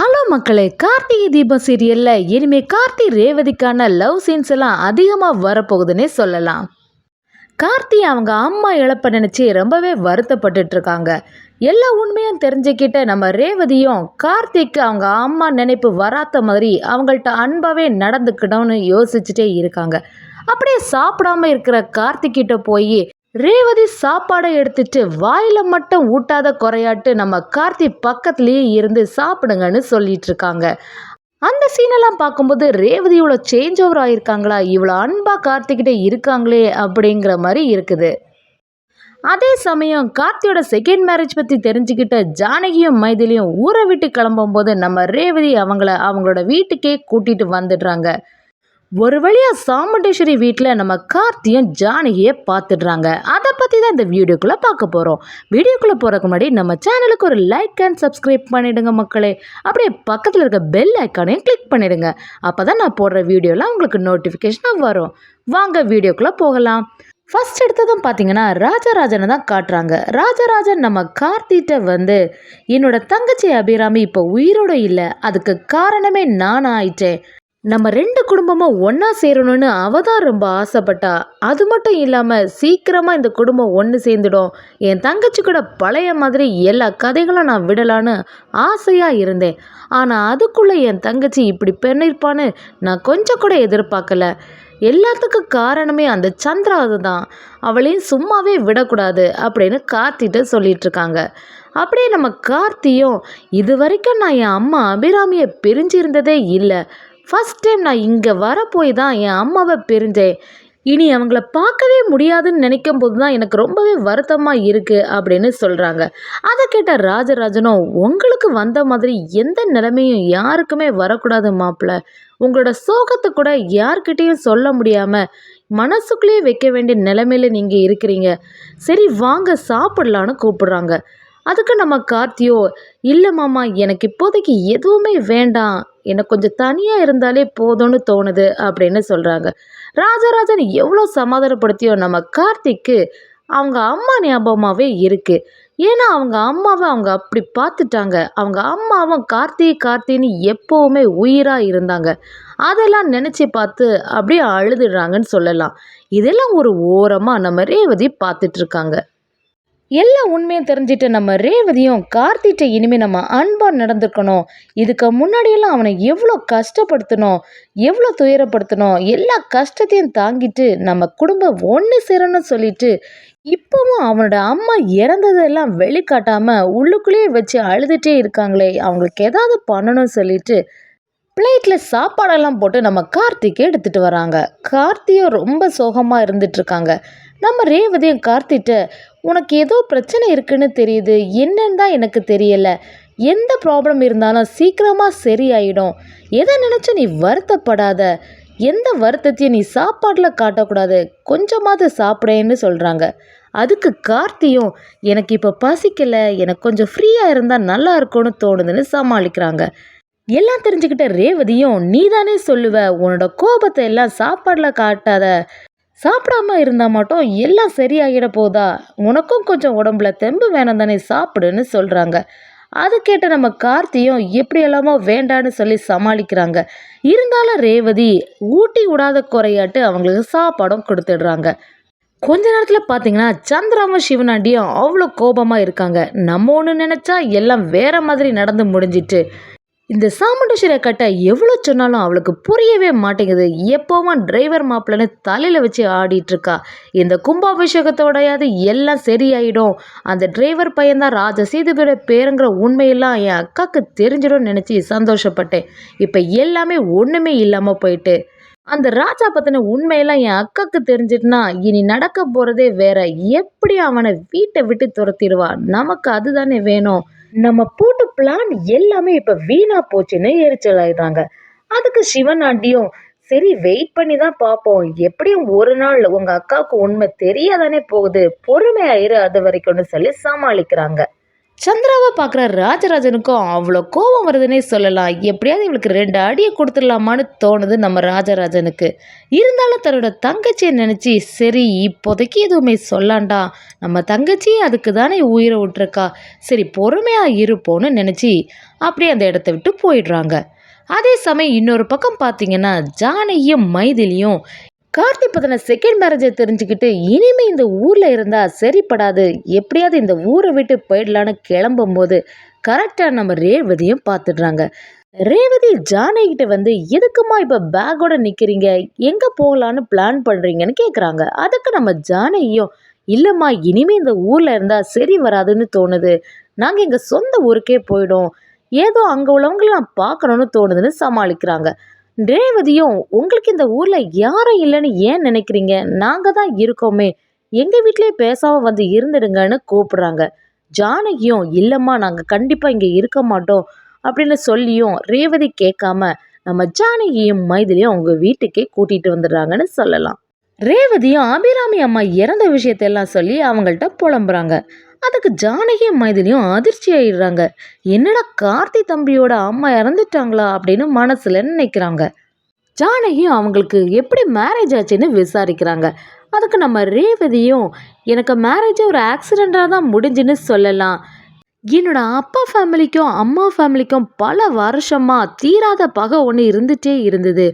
Hello மக்களே கார்த்திகை தீபம் சீரியலில் இனிமேல் கார்த்தி ரேவதிக்கான லவ் சீன்ஸ் எல்லாம் அதிகமாக வரப்போகுதுன்னே சொல்லலாம். கார்த்தி அவங்க அம்மா இழப்ப நினச்சி ரொம்பவே வருத்தப்பட்டுட்டு இருக்காங்க எல்லா உண்மையும் தெரிஞ்சுக்கிட்ட நம்ம ரேவதியும் கார்த்திக்கு அவங்க அம்மா நினைப்பு வராத மாதிரி அவங்கள்ட்ட அன்பாகவே நடந்துக்கணும்னு யோசிச்சுட்டே இருக்காங்க. அப்படியே சாப்பிடாம இருக்கிற கார்த்திக்கிட்ட போய் ரேவதி சாப்பாடை எடுத்துட்டு வாயில மட்டும் ஊட்டாத குறையாட்டு நம்ம கார்த்தி பக்கத்துலேயே இருந்து சாப்பிடுங்கன்னு சொல்லிட்டு இருக்காங்க. அந்த சீனெல்லாம் பார்க்கும்போது ரேவதி இவ்வளோ சேஞ்ச் ஓவர் ஆயிருக்காங்களா? இவ்வளோ அன்பா கார்த்திகிட்ட இருக்காங்களே அப்படிங்கிற மாதிரி இருக்குது. அதே சமயம் கார்த்தியோட செகண்ட் மேரேஜ் பற்றி தெரிஞ்சுக்கிட்ட ஜானகியும் மைதிலியும் ஊரை விட்டு கிளம்பும்போது நம்ம ரேவதி அவங்கள அவங்களோட வீட்டுக்கே கூட்டிட்டு வந்துடுறாங்க. ஒரு வழியாக சாமுண்டேஸ்வரி வீட்டில் நம்ம கார்த்தியும் ஜானகியை பார்த்துடுறாங்க அதை பற்றி தான் இந்த வீடியோக்குள்ளே பார்க்க போகிறோம் வீடியோக்குள்ளே போகிறதுக்கு முன்னாடி நம்ம சேனலுக்கு ஒரு லைக் அண்ட் சப்ஸ்கிரைப் பண்ணிவிடுங்க மக்களே. அப்படியே பக்கத்தில் இருக்க பெல் ஐக்கானையும் கிளிக் பண்ணிவிடுங்க அப்போ தான் நான் போடுற வீடியோலாம் உங்களுக்கு நோட்டிஃபிகேஷனாக வரும். வாங்க வீடியோக்குள்ளே போகலாம். ஃபஸ்ட் எடுத்ததும் பார்த்தீங்கன்னா ராஜராஜனை தான் காட்டுறாங்க. ராஜராஜன் நம்ம கார்த்திகிட்ட வந்து என்னோட தங்கச்சி அபிராமி இப்போ உயிரோட இல்லை. அதுக்கு காரணமே நான் ஆயிட்டேன் நம்ம ரெண்டு குடும்பமும் ஒன்றா சேரணும்னு அவ தான் ரொம்ப ஆசைப்பட்டா. அது மட்டும் இல்லாமல் சீக்கிரமாக இந்த குடும்பம் ஒன்று சேர்ந்துடும். என் தங்கச்சி கூட பழைய மாதிரி எல்லா கதைகளும் நான் விடலான்னு ஆசையாக இருந்தேன். ஆனால் அதுக்குள்ளே என் தங்கச்சி இப்படி பெண்ணிருப்பான்னு நான் கொஞ்சம் கூட எதிர்பார்க்கல. எல்லாத்துக்கும் காரணமே அந்த சந்திரா தான் அவளையும் சும்மாவே விடக்கூடாது அப்படின்னு கார்த்திட்டு சொல்லிட்டு இருக்காங்க. அப்படியே நம்ம கார்த்தியும் இது வரைக்கும் நான் என் அம்மா அபிராமியை பிரிஞ்சிருந்ததே இல்லை. ஃபஸ்ட் டைம் நான் இங்கே வரப்போய் தான் என் அம்மாவை பிரிஞ்சேன். இனி அவங்கள பார்க்கவே முடியாதுன்னு நினைக்கும் போது தான் எனக்கு ரொம்பவே வருத்தமாக இருக்குது அப்படின்னு சொல்கிறாங்க அதை கேட்ட ராஜராஜனும் உங்களுக்கு வந்த மாதிரி எந்த நிலைமையும் யாருக்குமே வரக்கூடாது மாப்பிள்ள. உங்களோட சோகத்தை கூட யார்கிட்டேயும் சொல்ல முடியாமல் மனசுக்குள்ளேயே வைக்க வேண்டிய நிலைமையில நீங்கள் இருக்கிறீங்க. சரி வாங்க சாப்பிட்லான்னு கூப்பிட்றாங்க. அதுக்கு நம்ம கார்த்தியோ இல்லை மாமா எனக்கு இப்போதைக்கு எதுவுமே வேண்டாம். எனக்கு கொஞ்சம் தனியாக இருந்தாலே போதும்னு தோணுது அப்படின்னு சொல்கிறாங்க ராஜராஜன் எவ்வளோ சமாதானப்படுத்தியோ நம்ம கார்த்திக்கு அவங்க அம்மா ஞாபகமாகவே இருக்குது ஏன்னா அவங்க அம்மாவை அவங்க அப்படி பார்த்துட்டாங்க. அவங்க அம்மாவும் கார்த்தி கார்த்தின்னு எப்போவுமே உயிராக இருந்தாங்க. அதெல்லாம் நினச்சி பார்த்து அப்படியே அழுதுடுறாங்கன்னு சொல்லலாம். இதெல்லாம் ஒரு ஓரமாக நம்ம ரேவதி பார்த்துட்ருக்காங்க எல்லா உண்மையும் தெரிஞ்சுட்டு நம்ம ரேவதியும் கார்த்திட்ட இனிமேல் நம்ம அன்பாக நடந்துக்கணும். இதுக்கு முன்னாடியெல்லாம் அவனை எவ்வளோ கஷ்டப்படுத்தணும் எவ்வளோ துயரப்படுத்தணும் எல்லா கஷ்டத்தையும் தாங்கிட்டு நம்ம குடும்பம் ஒன்று சேரணும்னு சொல்லிட்டு இப்போவும் அவனோட அம்மா இறந்ததெல்லாம் வெளிக்காட்டாமல் உள்ளுக்குள்ளேயே வச்சு அழுதுகிட்டே இருக்காங்களே அவங்களுக்கு ஏதாவது பண்ணணும்னு சொல்லிட்டு பிளேட்டில் சாப்பாடெல்லாம் போட்டு நம்ம கார்த்திக்கே எடுத்துகிட்டு வராங்க. கார்த்தியும் ரொம்ப சோகமாக இருந்துட்டுருக்காங்க நம்ம ரேவதியும் கார்த்திட்டு உனக்கு ஏதோ பிரச்சனை இருக்குன்னு தெரியுது. என்னன்னு தான் எனக்கு தெரியலை. எந்த ப்ராப்ளம் இருந்தாலும் சீக்கிரமாக சரியாயிடும். எதை நினச்சி நீ வருத்தப்படாத. எந்த வருத்தத்தையும் நீ சாப்பாட்டில் காட்டக்கூடாது. கொஞ்சமாவது சாப்பிடேன்னு சொல்கிறாங்க அதுக்கு கார்த்தியும் எனக்கு இப்போ பசிக்கலை. எனக்கு கொஞ்சம் ஃப்ரீயாக இருந்தால் நல்லா இருக்கும்னு தோணுதுன்னு சமாளிக்கிறாங்க. எல்லாம் தெரிஞ்சுக்கிட்ட ரேவதியும் நீ தானே சொல்லுவ. உன்னோட கோபத்தை எல்லாம் சாப்பாடில் காட்டாத. சாப்பிடாம இருந்தால் மட்டும் எல்லாம் சரியாகிட போதா? உனக்கும் கொஞ்சம் உடம்புல தெம்பு வேணாம் தானே சாப்பிடுன்னு சொல்கிறாங்க அது கேட்ட நம்ம கார்த்தியும் எப்படி எல்லாமோ வேண்டான்னு சொல்லி சமாளிக்கிறாங்க. இருந்தாலும் ரேவதி ஊட்டி விடாத குறையாட்டு அவங்களுக்கு சாப்பாடும் கொடுத்துடுறாங்க. கொஞ்ச நேரத்தில் பார்த்தீங்கன்னா சந்திராவும் சிவனாண்டியும் அவ்வளோ கோபமாக இருக்காங்க. நம்ம ஒன்று நினச்சா எல்லாம் வேற மாதிரி நடந்து முடிஞ்சிட்டு இந்த சாமுண்டேஸ்வரை கட்ட எவ்வளோ சொன்னாலும் அவளுக்கு புரியவே மாட்டேங்குது. எப்போவும் டிரைவர் மாப்பிள்ளன்னு தலையில் வச்சு ஆடிட்டுருக்கா இந்த கும்பாபிஷேகத்தோடையாவது எல்லாம் சரியாயிடும். அந்த டிரைவர் பையன்தான் ராஜ சீதுபேர பேருங்கிற உண்மையெல்லாம் என் அக்காவுக்கு தெரிஞ்சிடும் நினச்சி சந்தோஷப்பட்டேன். இப்போ எல்லாமே ஒன்றுமே இல்லாமல் போயிட்டு. அந்த ராஜா பற்றின உண்மையெல்லாம் என் அக்காவுக்கு தெரிஞ்சிட்டுனா இனி நடக்க போகிறதே வேற. எப்படி அவனை வீட்டை விட்டு துரத்திடுவா? நமக்கு அதுதானே வேணும். நம்ம போட்ட பிளான் எல்லாமே இப்போ வீணா போச்சுன்னு எரிச்சல் ஆயிடுறாங்க அதுக்கு சிவன் ஆண்டியும் சரி வெயிட் பண்ணி தான் பார்ப்போம். எப்படியும் ஒரு நாள் உங்கள் அக்காவுக்கு உண்மை தெரியாதானே போகுது. பொறுமையாயிரு அது வரைக்கும்னு சொல்லி சமாளிக்கிறாங்க. சந்திராவை பார்க்குற ராஜராஜனுக்கும் அவ்வளோ கோபம் வருதுன்னே சொல்லலாம். எப்படியாவது இவளுக்கு ரெண்டு அடியை கொடுத்துடலாமான்னு தோணுது நம்ம ராஜராஜனுக்கு. இருந்தாலும் தன்னோட தங்கச்சியை நினச்சி சரி இப்போதைக்கு எதுவுமே சொல்லாண்டா. நம்ம தங்கச்சி அதுக்கு தானே உயிரை விட்டுருக்கா. சரி பொறுமையாக இருப்போன்னு நினச்சி அப்படியே அந்த இடத்த விட்டு போயிடுறாங்க. அதே சமயம் இன்னொரு பக்கம் பார்த்தீங்கன்னா ஜானையும் மைதிலியும் கார்த்தி பத்தின செகண்ட் மேரேஜை தெரிஞ்சுக்கிட்டு இனிமே இந்த ஊரில் இருந்தால் சரிப்படாது. எப்படியாவது இந்த ஊரை விட்டு போயிடலான்னு கிளம்பும்போது கரெக்டாக நம்ம ரேவதியும் பார்த்துடுறாங்க ரேவதி ஜானகிட்ட வந்து எதுக்குமா இப்போ பேக்கோட நிற்கிறீங்க எங்கே போகலான்னு பிளான் பண்ணுறீங்கன்னு கேட்குறாங்க அதுக்கு நம்ம ஜானகியும் இல்லைம்மா இனிமே இந்த ஊரில் இருந்தால் சரி வராதுன்னு தோணுது. நாங்கள் எங்கள் சொந்த ஊருக்கே போயிடும் ஏதோ அங்கே உள்ளவங்களை நான் பார்க்கணுன்னு தோணுதுன்னு சமாளிக்கிறாங்க. ரேவதியும் உங்களுக்கு இந்த ஊரில் யாரும் இல்லைன்னு ஏன் நினைக்கிறீங்க? நாங்கள் தான் இருக்கோமே. எங்கள் வீட்லேயே பேசாமல் வந்து இருந்துடுங்கன்னு கூப்பிட்றாங்க. ஜானகியும் இல்லைம்மா நாங்கள் கண்டிப்பாக இங்கே இருக்க மாட்டோம் அப்படின்னு சொல்லியும் ரேவதி கேட்காம நம்ம ஜானகியும் மைதிலியும் அவங்க வீட்டுக்கே கூட்டிகிட்டு வந்துடுறாங்கன்னு சொல்லலாம். ரேவதியும் அபிராமி அம்மா இறந்த விஷயத்தையெல்லாம் சொல்லி அவங்கள்ட்ட புலம்புறாங்க. அதுக்கு ஜானகியும் மைதிலியும் அதிர்ச்சி ஆயிடுறாங்க. என்னடா கார்த்தி தம்பியோட அம்மா இறந்துட்டாங்களா அப்படின்னு மனசில் நினைக்கிறாங்க. ஜானகியும் அவங்களுக்கு எப்படி மேரேஜ் ஆச்சுன்னு விசாரிக்கிறாங்க. அதுக்கு நம்ம ரேவதியும் எனக்கு மேரேஜ் ஒரு ஆக்சிடெண்ட்டாக தான் முடிஞ்சுன்னு சொல்லலாம். என்னோட அப்பா ஃபேமிலிக்கும் அம்மா ஃபேமிலிக்கும் பல வருஷமாக தீராத பகை ஒன்று இருந்துகிட்டே இருந்தது.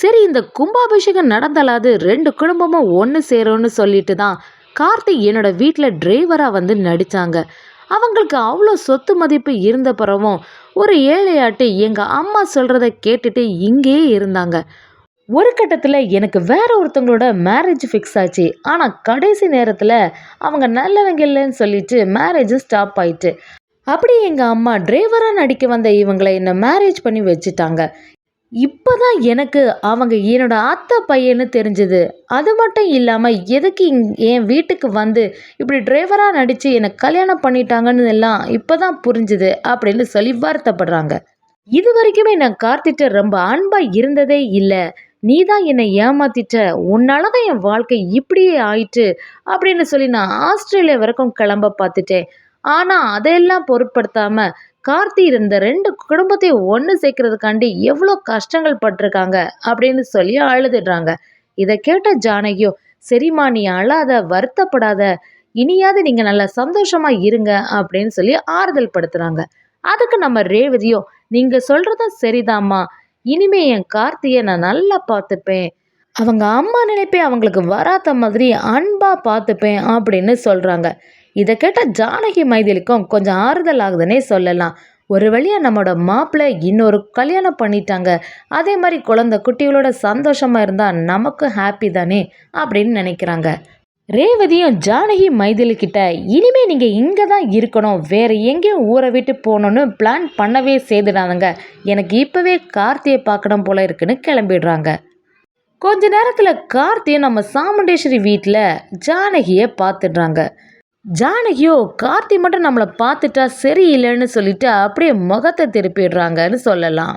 சரி இந்த கும்பாபிஷேகம் நடந்தாலாவது ரெண்டு குடும்பமும் ஒன்று சேரும்னு சொல்லிட்டு தான் கார்த்திக் என்னோட வீட்டில் டிரைவராக வந்து நடித்தாங்க அவங்களுக்கு அவ்வளோ சொத்து மதிப்பு இருந்த பிறவும் ஒரு ஏழையாட்டு எங்கள் அம்மா சொல்கிறத கேட்டுட்டு இங்கேயே இருந்தாங்க. ஒரு கட்டத்தில் எனக்கு வேற ஒருத்தவங்களோட மேரேஜ் ஃபிக்ஸ் ஆச்சு. ஆனால் கடைசி நேரத்தில் அவங்க நல்லவங்க இல்லைன்னு சொல்லிட்டு மேரேஜ் ஸ்டாப் ஆயிட்டு. அப்படி எங்கள் அம்மா டிரைவராக நடிக்க வந்த இவங்களை என்னை மேரேஜ் பண்ணி வச்சுட்டாங்க. இப்போ தான் எனக்கு அவங்க என்னோட அத்தை பையன்னு தெரிஞ்சுது. அது மட்டும் இல்லாமல் எதுக்கு இங் என் வீட்டுக்கு வந்து இப்படி டிரைவராக நடித்து என்னை கல்யாணம் பண்ணிட்டாங்கன்னு எல்லாம் இப்போ தான் புரிஞ்சுது அப்படின்னு சொல்லி வருத்தப்படுறாங்க. இது வரைக்குமே நான் கார்த்திட்ட ரொம்ப அன்பாக இருந்ததே இல்லை. நீ தான் என்னை ஏமாத்திட்ட. உன்னால தான் என் வாழ்க்கை இப்படியே ஆயிட்டு அப்படின்னு சொல்லி நான் ஆஸ்திரேலியா வரைக்கும் கிளம்ப பார்த்துட்டேன். ஆனால் அதையெல்லாம் பொருட்படுத்தாமல் கார்த்தி இருந்த ரெண்டு குடும்பத்தையும் ஒன்று சேர்க்கறதுக்காண்டி எவ்வளோ கஷ்டங்கள் பட்டிருக்காங்க அப்படின்னு சொல்லி அழுதுடுறாங்க. இதை கேட்ட ஜானகியோ சரிம்மா நீ அழாத வருத்தப்படாத இனியாவது நீங்கள் நல்லா சந்தோஷமா இருங்க அப்படின்னு சொல்லி ஆறுதல் படுத்துகிறாங்க அதுக்கு நம்ம ரேவதியோ நீங்கள் சொல்கிறதும் சரிதாம்மா இனிமே என் கார்த்தியை நான் நல்லா பார்த்துப்பேன். அவங்க அம்மா நினைப்பே அவங்களுக்கு வராத மாதிரி அன்பாக பார்த்துப்பேன் அப்படின்னு சொல்கிறாங்க இதை கேட்ட ஜானகி மைதிலுக்கும் கொஞ்சம் ஆறுதல் ஆகுதுன்னே சொல்லலாம். ஒரு வழியாக நம்மளோட மாப்பிள்ளை இன்னொரு கல்யாணம் பண்ணிட்டாங்க. அதே மாதிரி குழந்தை குட்டிகளோட சந்தோஷமாக இருந்தால் நமக்கு ஹாப்பி தானே அப்படின்னு நினைக்கிறாங்க. ரேவதியும் ஜானகி மைதிலிக்கிட்ட இனிமே நீங்கள் இங்கே தான் இருக்கணும். வேறு எங்கேயும் ஊரை விட்டு போகணுன்னு பிளான் பண்ணவே செய்துடாதங்க. எனக்கு இப்போவே கார்த்தியை பார்க்கணும் போல இருக்குன்னு கிளம்பிடுறாங்க. கொஞ்ச நேரத்தில் கார்த்தியை நம்ம சாமுண்டேஸ்வரி வீட்டில் ஜானகியை பார்த்துடுறாங்க. ஜானகியோ கார்த்தி மட்டும் நம்மளை பார்த்துட்டா சரியில்லைன்னு சொல்லிட்டு அப்படியே முகத்தை திருப்பிடுறாங்கன்னு சொல்லலாம்.